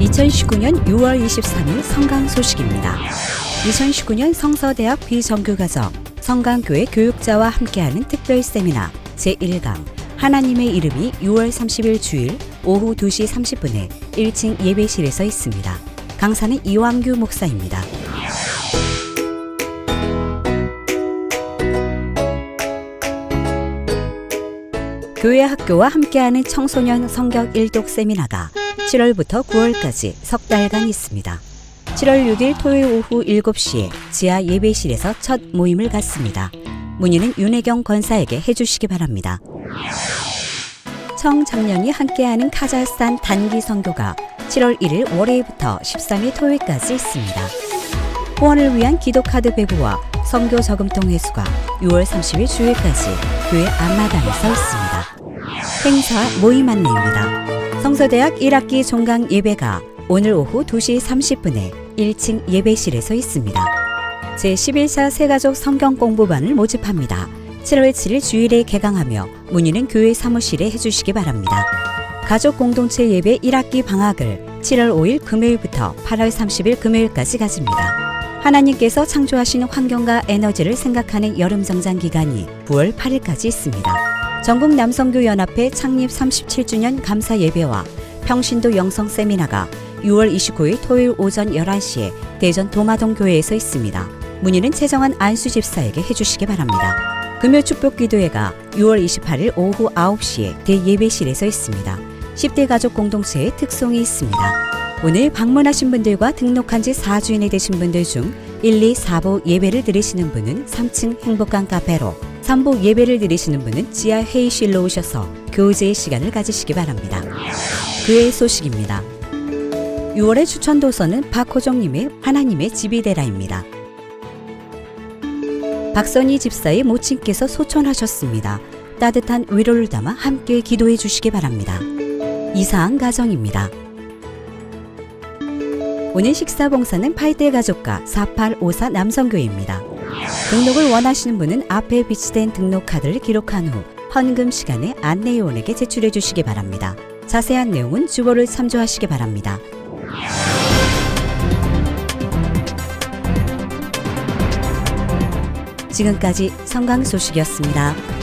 2019년 6월 23일 성강 소식입니다. 2019년 성서대학 비정규과정 성강교회 교육자와 함께하는 특별 세미나 제1강 하나님의 이름이 6월 30일 주일 오후 2시 30분에 1층 예배실에서 있습니다. 강사는 이왕규 목사입니다. 교회 학교와 함께하는 청소년 성격 일독 세미나가 7월부터 9월까지 석 달간 있습니다. 7월 6일 토요일 오후 7시에 지하 예배실에서 첫 모임을 갖습니다. 문의는 윤혜경 권사에게 해주시기 바랍니다. 청장년이 함께하는 카자흐스탄 단기 선교가 7월 1일 월요일부터 13일 토요일까지 있습니다. 후원을 위한 기도카드 배부와 선교 저금통 회수가 6월 30일 주일까지 교회 앞마당에서 있습니다. 행사 모임 안내입니다. 성서대학 1학기 종강 예배가 오늘 오후 2시 30분에 1층 예배실에서 있습니다. 제11차 세가족 성경 공부반을 모집합니다. 7월 7일 주일에 개강하며 문의는 교회 사무실에 해주시기 바랍니다. 가족 공동체 예배 1학기 방학을 7월 5일 금요일부터 8월 30일 금요일까지 가집니다. 하나님께서 창조하신 환경과 에너지를 생각하는 여름 정장 기간이 9월 8일까지 있습니다. 전국 남성교 연합회 창립 37주년 감사 예배와 평신도 영성 세미나가 6월 29일 토요일 오전 11시에 대전 도마동 교회에서 있습니다. 문의는 최정한 안수 집사에게 해주시기 바랍니다. 금요 축복 기도회가 6월 28일 오후 9시에 대예배실에서 있습니다. 10대 가족 공동체의 특송이 있습니다. 오늘 방문하신 분들과 등록한 지 4주인이 되신 분들 중 1, 2, 4부 예배를 드리시는 분은 3층 행복한 카페로 3부 예배를 드리시는 분은 지하 회의실로 오셔서 교제의 시간을 가지시기 바랍니다. 그의 소식입니다. 6월의 추천 도서는 박호정님의 하나님의 집이 되라입니다. 박선희 집사의 모친께서 소천하셨습니다. 따뜻한 위로를 담아 함께 기도해 주시기 바랍니다. 이사한 가정입니다. 오늘 식사 봉사는 8대 가족과 4854 남성교회입니다. 등록을 원하시는 분은 앞에 비치된 등록 카드를 기록한 후 헌금 시간에 안내요원에게 제출해 주시기 바랍니다. 자세한 내용은 주보를 참조하시기 바랍니다. 지금까지 성강 소식이었습니다.